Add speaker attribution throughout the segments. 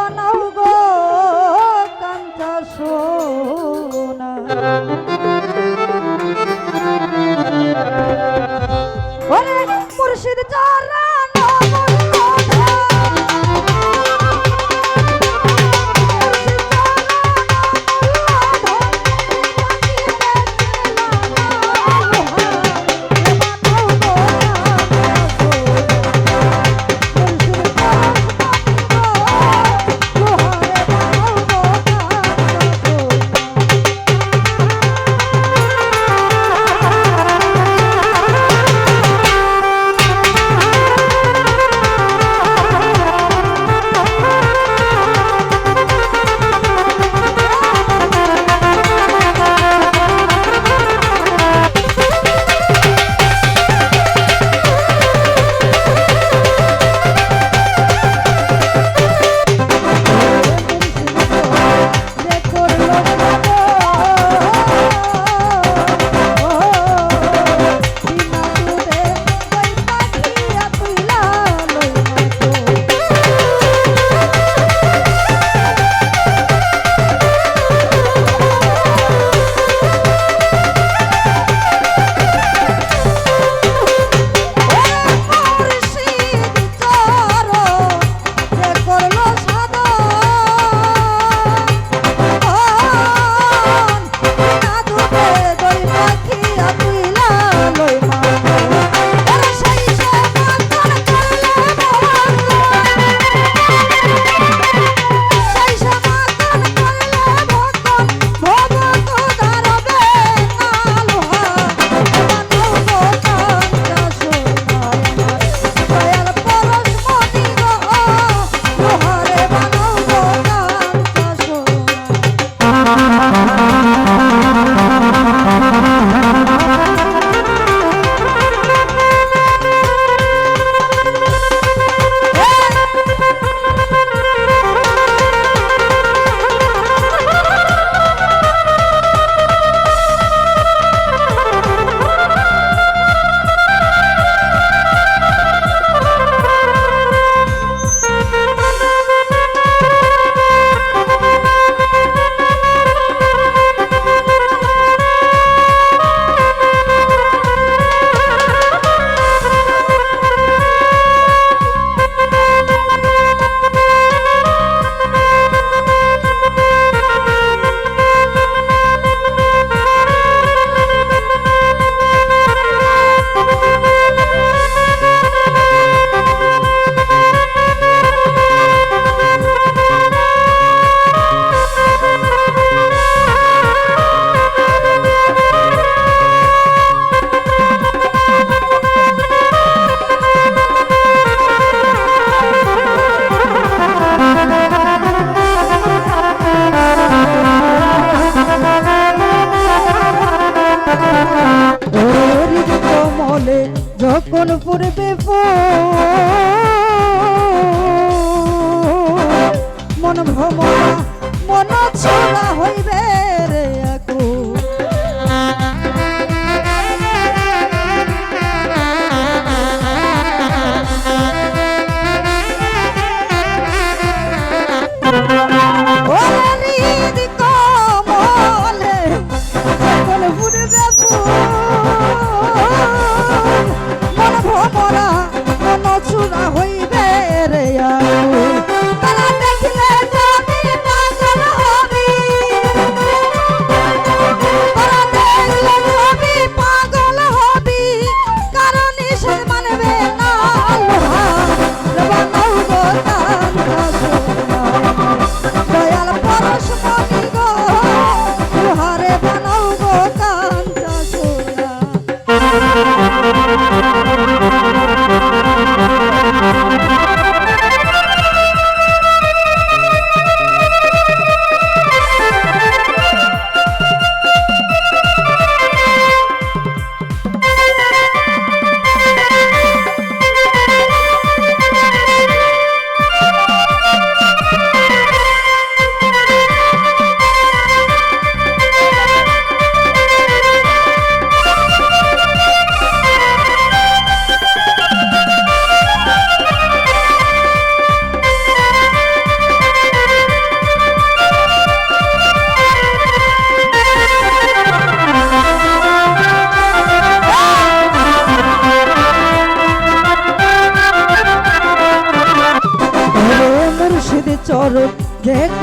Speaker 1: বানাও গো কাঞ্চা সোনা মুর্শিদ চারা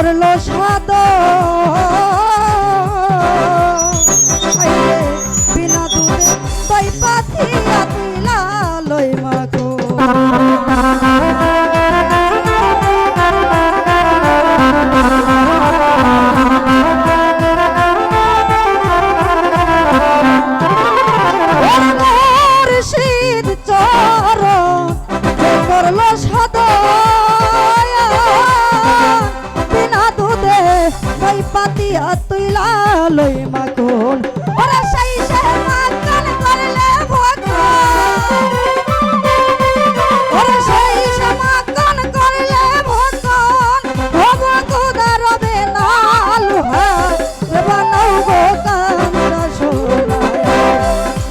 Speaker 1: করল সাদ দই পাতিয়া তুইলা লই মাখন। ওরে সেই সে মাখন করলে ভগবান। ওরে সেই সে মাখন করলে ভগবান। ভব খুদা রবে বানাও গো কান্দা সোনায়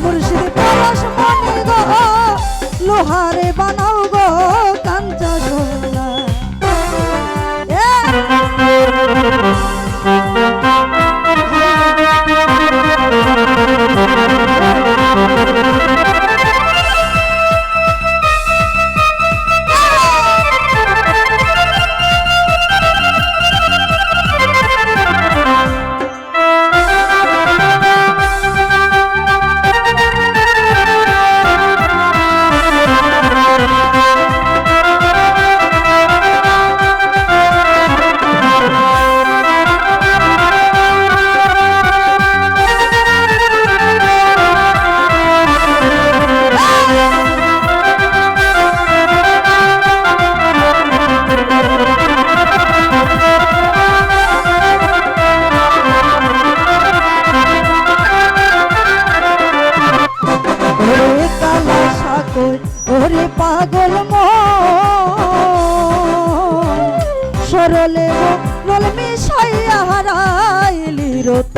Speaker 1: মুর্শিদ পরশ মনি গো, লোহারে সরলে রল মিশাইয়া হারাইলি রত।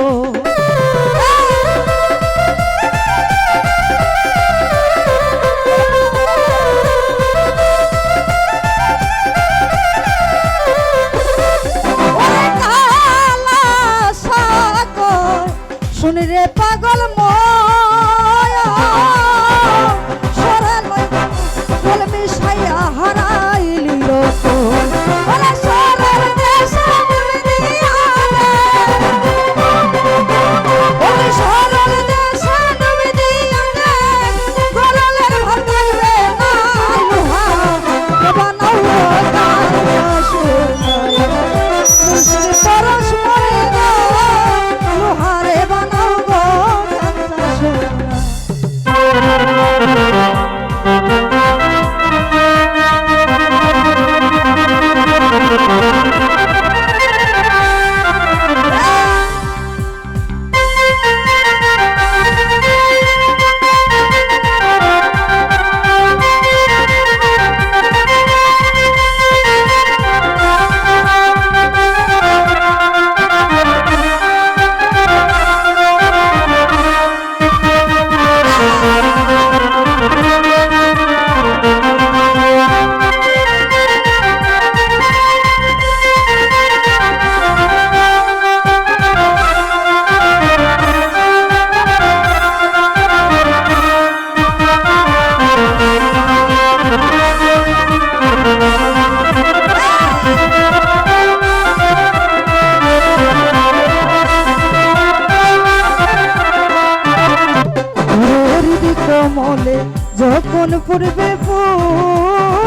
Speaker 1: শুনি রে পাগল ময়া যখন পূর্বে ফুল